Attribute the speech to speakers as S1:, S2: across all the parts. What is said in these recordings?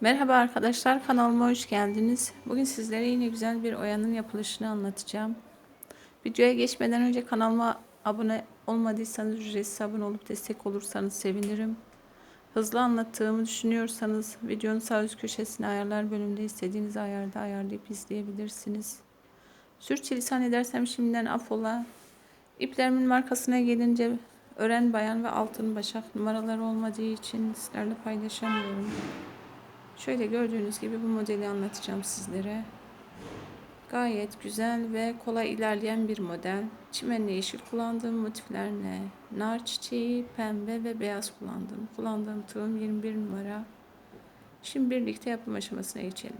S1: Merhaba arkadaşlar kanalıma hoş geldiniz. Bugün sizlere yine güzel bir oyanın yapılışını anlatacağım. Videoya geçmeden önce kanalıma abone olmadıysanız ücretsiz abone olup destek olursanız sevinirim. Hızlı anlattığımı düşünüyorsanız videonun sağ üst köşesine ayarlar bölümünde istediğiniz ayarda ayarlayıp izleyebilirsiniz. Sürçülisan edersem şimdiden affola. İplerimin markasına gelince ören bayan ve altın başak numaraları olmadığı için sizlerle paylaşamıyorum. Şöyle gördüğünüz gibi bu modeli anlatacağım sizlere. Gayet güzel ve kolay ilerleyen bir model. Çimenli yeşil kullandığım motifler ne? Nar çiçeği, pembe ve beyaz kullandım. Kullandığım tığım 21 numara. Şimdi birlikte yapım aşamasına geçelim.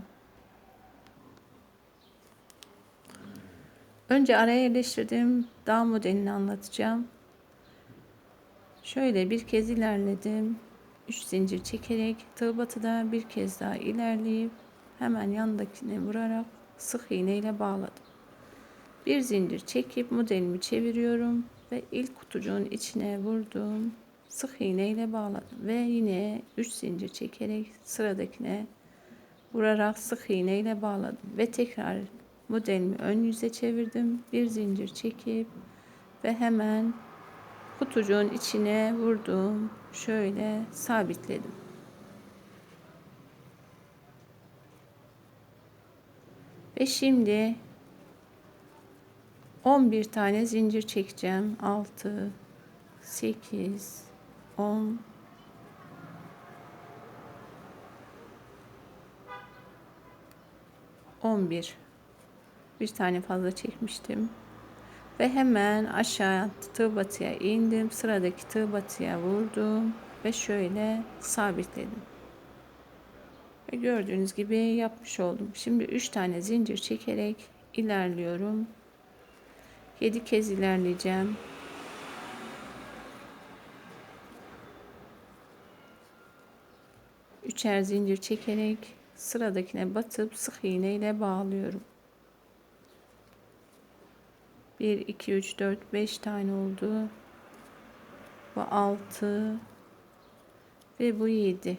S1: Önce araya yerleştirdiğim dağ modelini anlatacağım. Şöyle bir kez ilerledim. 3 zincir çekerek tığ batıda bir kez daha ilerleyip hemen yandakine vurarak sık iğne ile bağladım. Bir zincir çekip modelimi çeviriyorum ve ilk kutucuğun içine vurdum. Sık iğne ile bağladım ve yine 3 zincir çekerek sıradakine vurarak sık iğne ile bağladım ve tekrar modelimi ön yüze çevirdim. Bir zincir çekip ve hemen kutucuğun içine vurdum. Şöyle sabitledim. Ve şimdi 11 tane zincir çekeceğim. 6 8 10 11 bir tane fazla çekmiştim ve hemen aşağı tığ batıya indim. Sıradaki tığ batıya vurdum ve şöyle sabitledim. Ve gördüğünüz gibi yapmış oldum. Şimdi 3 tane zincir çekerek ilerliyorum. 7 kez ilerleyeceğim. Üçer zincir çekerek sıradakine batıp sık iğne ile bağlıyorum 1, 2, 3, 4, 5 tane oldu. Bu 6 ve bu 7.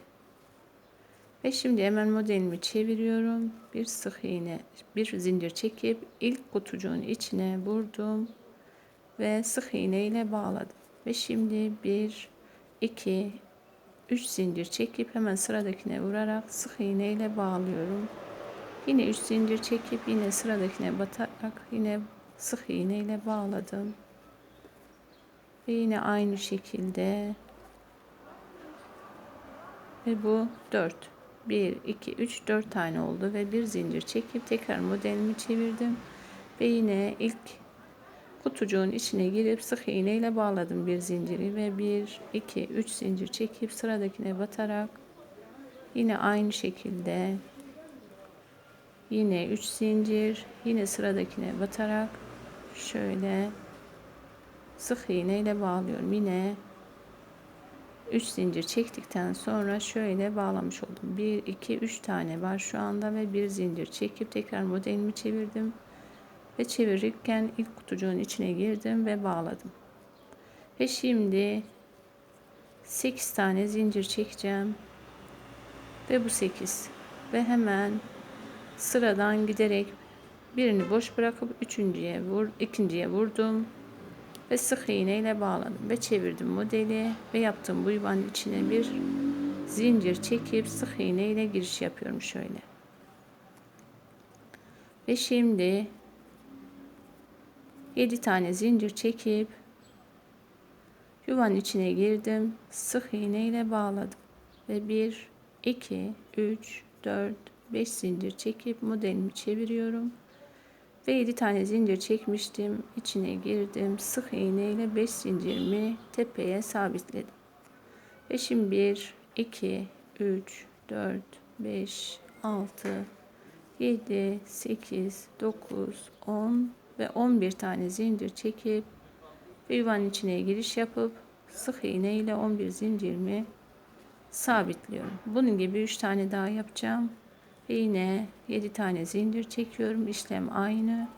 S1: Ve şimdi hemen modelimi çeviriyorum. Bir sık iğne, bir zincir çekip ilk kutucuğun içine vurdum ve sık iğne ile bağladım. Ve şimdi 1, 2, 3 zincir çekip hemen sıradakine vurarak sık iğne ile bağlıyorum. Yine 3 zincir çekip yine sıradakine batarak yine sık iğne ile bağladım. Ve yine aynı şekilde. Ve bu 4 1 2 3 4 tane oldu ve bir zincir çekip tekrar modelimi çevirdim. Ve yine ilk kutucuğun içine girip sık iğne ile bağladım bir zinciri ve 1 2 3 zincir çekip sıradakine batarak yine aynı şekilde yine 3 zincir yine sıradakine batarak şöyle sık iğne ile bağlıyorum. Yine 3 zincir çektikten sonra şöyle bağlamış oldum. 1 2 3 tane var şu anda ve bir zincir çekip tekrar modelimi çevirdim. Ve çevirirken ilk kutucuğun içine girdim ve bağladım. Ve şimdi 8 tane zincir çekeceğim. Ve bu 8. Ve hemen sıradan giderek Birini boş bırakıp üçüncüye vur, ikinciye vurdum ve sık iğne ile bağladım ve çevirdim modeli ve yaptığım bu yuvanın içine bir zincir çekip sık iğne ile giriş yapıyorum şöyle. Ve şimdi 7 tane zincir çekip yuvanın içine girdim. Sık iğne ile bağladım. Ve 1 2 3 4 5 zincir çekip modelimi çeviriyorum ve 7 tane zincir çekmiştim. içine girdim. Sık iğne ile 5 zincirimi tepeye sabitledim. Ve şimdi 1, 2, 3, 4, 5, 6, 7, 8, 9, 10 ve 11 tane zincir çekip bir yuvanın içine giriş yapıp sık iğne ile 11 zincirimi sabitliyorum. Bunun gibi 3 tane daha yapacağım. Yine 7 tane zincir çekiyorum. İşlem aynı.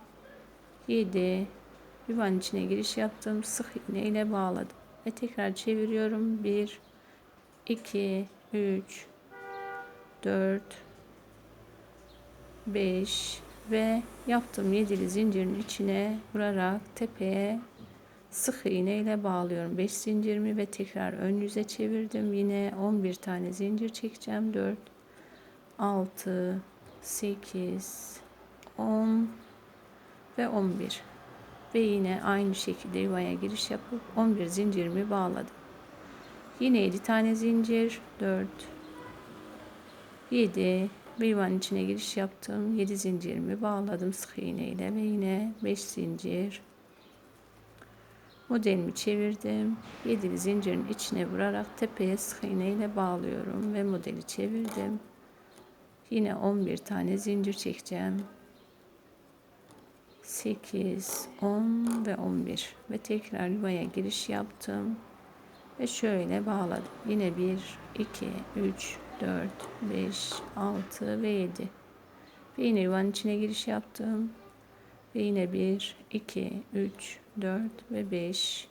S1: 7 yuvanın içine giriş yaptım. Sık iğne ile bağladım. Ve tekrar çeviriyorum. 1 2 3 4 5 ve yaptığım yedili zincirin içine vurarak tepeye sık iğne ile bağlıyorum 5 zincirimi ve tekrar ön yüze çevirdim yine 11 tane zincir çekeceğim 4 6 8 10 ve 11 ve yine aynı şekilde yuvaya giriş yapıp 11 zincirimi bağladım. Yine 7 tane zincir 4 7 ve yuvanın içine giriş yaptım. 7 zincirimi bağladım sık iğne ile ve yine 5 zincir modelimi çevirdim. 7 zincirin içine vurarak tepeye sık iğne ile bağlıyorum ve modeli çevirdim yine 11 tane zincir çekeceğim. 8 10 ve 11 ve tekrar yuvaya giriş yaptım. Ve şöyle bağladım. Yine 1 2 3 4 5 6 ve 7 ve yine yuvanın içine giriş yaptım. Ve yine 1 2 3 4 ve 5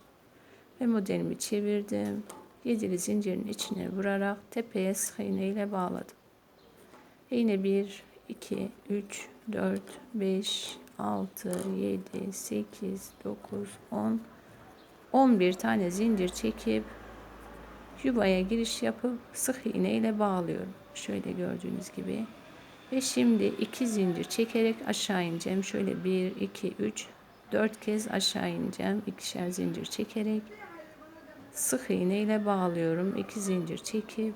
S1: ve modelimi çevirdim. Yedili zincirin içine vurarak tepeye sık iğne ile bağladım. Yine 1 2 3 4 5 6 7 8 9 10 11 tane zincir çekip yuvaya giriş yapıp sık iğne ile bağlıyorum. Şöyle gördüğünüz gibi. Ve şimdi iki zincir çekerek aşağı ineceğim. Şöyle 1, 2, 3, 4 kez aşağı ineceğim. İkişer zincir çekerek sık iğne ile bağlıyorum. İki zincir çekip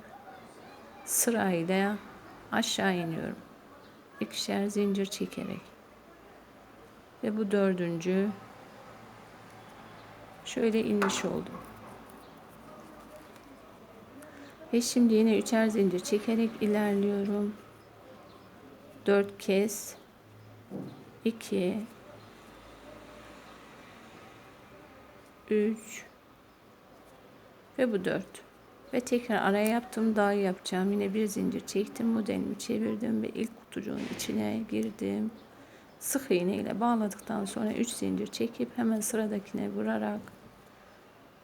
S1: sırayla aşağı iniyorum. İkişer zincir çekerek. Ve bu dördüncü şöyle inmiş oldum. Ve şimdi yine üçer zincir çekerek ilerliyorum. 4 kez 2 3 ve bu 4 ve tekrar araya yaptım daha yapacağım. Yine bir zincir çektim modelimi çevirdim ve ilk kutucuğun içine girdim. Sık iğne ile bağladıktan sonra 3 zincir çekip hemen sıradakine vurarak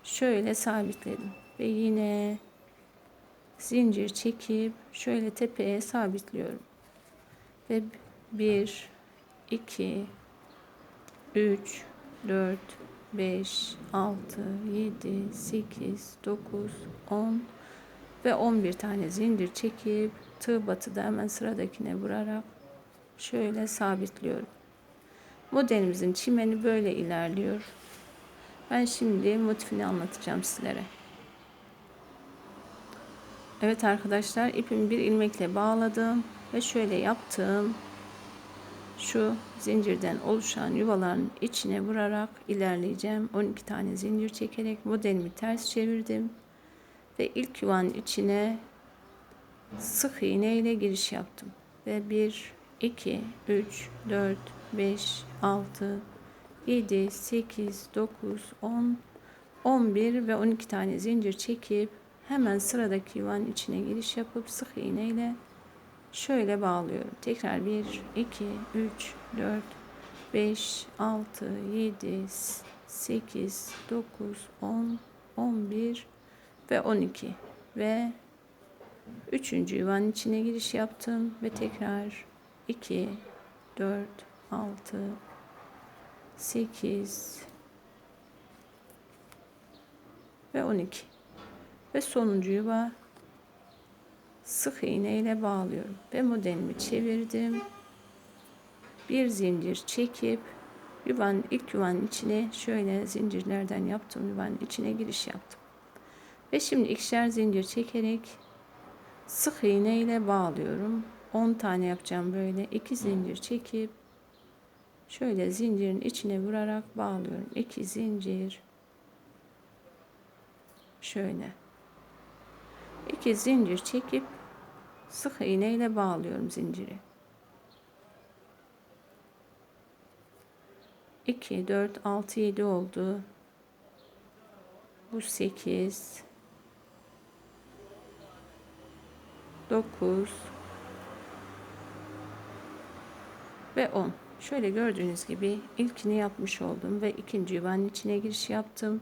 S1: şöyle sabitledim. Ve yine zincir çekip şöyle tepeye sabitliyorum. Ve 1 2 3 4 5 6 7 8 9 10 ve 11 tane zincir çekip tığ batıda hemen sıradakine vurarak şöyle sabitliyorum. Modelimizin çimeni böyle ilerliyor. Ben şimdi motifini anlatacağım sizlere. Evet arkadaşlar ipimi bir ilmekle bağladım ve şöyle yaptım. Şu zincirden oluşan yuvaların içine vurarak ilerleyeceğim. 12 tane zincir çekerek modelimi ters çevirdim. Ve ilk yuvanın içine sık iğne ile giriş yaptım. Ve 1, 2, 3, 4, 5, 6, 7, 8, 9, 10, 11 ve 12 tane zincir çekip Hemen sıradaki yuvanın içine giriş yapıp sık iğne ile şöyle bağlıyorum. Tekrar 1, 2, 3, 4, 5, 6, 7, 8, 9, 10, 11 ve 12 ve üçüncü yuvanın içine giriş yaptım ve tekrar 2, 4, 6, 8 ve 12 ve sonuncu yuva sık iğne ile bağlıyorum ve modelimi çevirdim. Bir zincir çekip yuvanın ilk yuvanın içine şöyle zincirlerden yaptım yuvanın içine giriş yaptım. Ve şimdi ikişer zincir çekerek sık iğne ile bağlıyorum. 10 tane yapacağım böyle. İki zincir çekip şöyle zincirin içine vurarak bağlıyorum. İki zincir. Şöyle. İki zincir çekip sık iğne ile bağlıyorum zinciri. 2 4 6 7 oldu. Bu 8 9 ve 10. Şöyle gördüğünüz gibi ilkini yapmış oldum ve ikinci yuvanın içine giriş yaptım.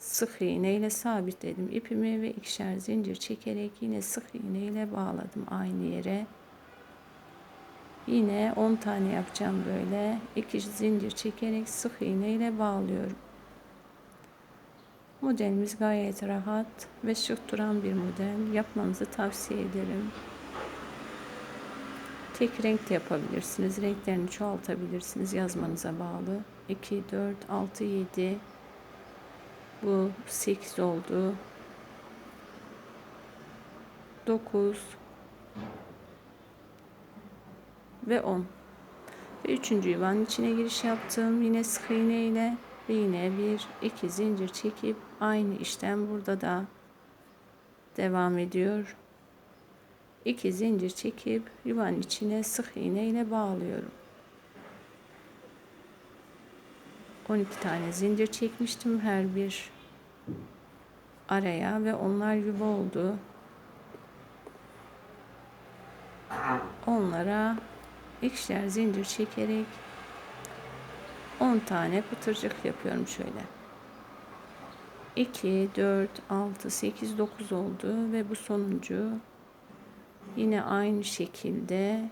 S1: Sık iğne ile sabitledim ipimi ve ikişer zincir çekerek yine sık iğne ile bağladım aynı yere. Yine 10 tane yapacağım böyle. İki zincir çekerek sık iğne ile bağlıyorum. Modelimiz gayet rahat ve şık duran bir model. Yapmanızı tavsiye ederim. Tek renk de yapabilirsiniz. Renklerini çoğaltabilirsiniz. Yazmanıza bağlı. 2, 4, 6, 7. Bu 8 oldu. 9 ve 10. Ve üçüncü yuvanın içine giriş yaptım. Yine sık iğne ile ve yine bir iki zincir çekip aynı işlem burada da devam ediyor. 2 zincir çekip yuvanın içine sık iğne ile bağlıyorum. 12 tane zincir çekmiştim her bir araya ve onlar yuva oldu. Onlara ikişer zincir çekerek 10 tane pıtırcık yapıyorum şöyle. 2, 4, 6, 8, 9 oldu ve bu sonuncu yine aynı şekilde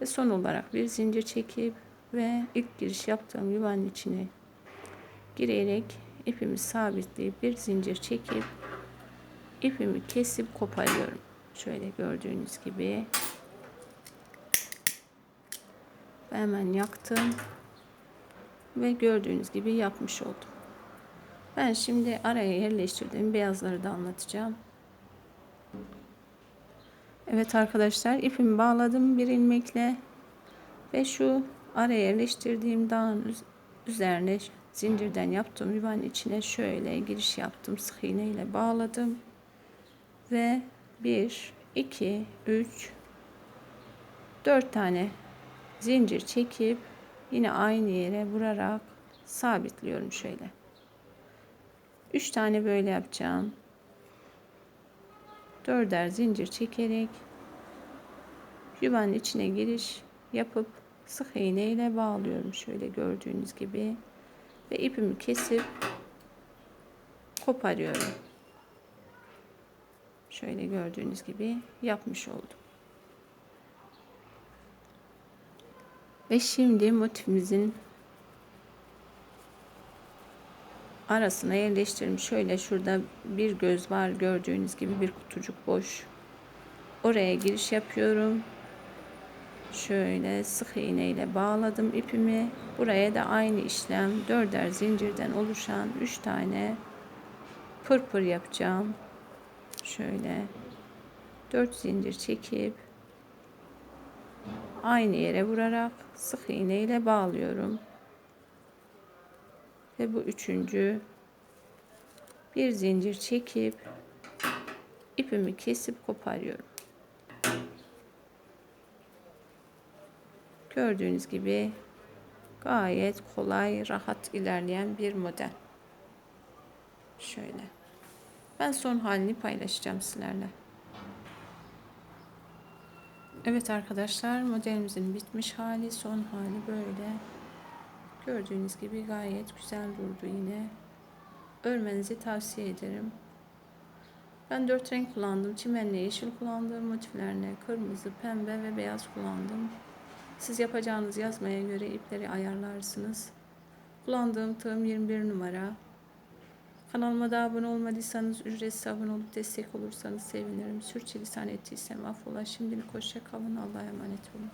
S1: ve son olarak bir zincir çekip ve ilk giriş yaptığım yuvanın içine girerek ipimi sabitleyip bir zincir çekip ipimi kesip koparıyorum. Şöyle gördüğünüz gibi hemen yaktım ve gördüğünüz gibi yapmış oldum. Ben şimdi araya yerleştirdiğim beyazları da anlatacağım. Evet arkadaşlar ipimi bağladım bir ilmekle ve şu araya yerleştirdiğim dağın üzerine zincirden yaptığım yuvanın içine şöyle giriş yaptım. Sık iğne ile bağladım. Ve 1 2 3 4 tane zincir çekip yine aynı yere vurarak sabitliyorum şöyle. 3 tane böyle yapacağım. Dörder zincir çekerek yuvanın içine giriş yapıp sık iğne ile bağlıyorum şöyle gördüğünüz gibi ve ipimi kesip koparıyorum şöyle gördüğünüz gibi yapmış oldum ve şimdi motifimizin arasına yerleştirdim. Şöyle şurada bir göz var gördüğünüz gibi bir kutucuk boş. Oraya giriş yapıyorum. Şöyle sık iğne ile bağladım ipimi. Buraya da aynı işlem dörder zincirden oluşan 3 tane pırpır yapacağım. Şöyle 4 zincir çekip aynı yere vurarak sık iğne ile bağlıyorum ve bu üçüncü bir zincir çekip ipimi kesip koparıyorum. Gördüğünüz gibi gayet kolay, rahat ilerleyen bir model. Şöyle. Ben son halini paylaşacağım sizlerle. Evet arkadaşlar modelimizin bitmiş hali, son hali böyle. Gördüğünüz gibi gayet güzel durdu yine. Örmenizi tavsiye ederim. Ben dört renk kullandım. Çimenle yeşil kullandım. Motiflerine kırmızı, pembe ve beyaz kullandım. Siz yapacağınız yazmaya göre ipleri ayarlarsınız. Kullandığım tığım 21 numara. Kanalıma da abone olmadıysanız ücretsiz abone olup destek olursanız sevinirim. Sürçülisan ettiysem affola. Şimdilik hoşça kalın. Allah'a emanet olun.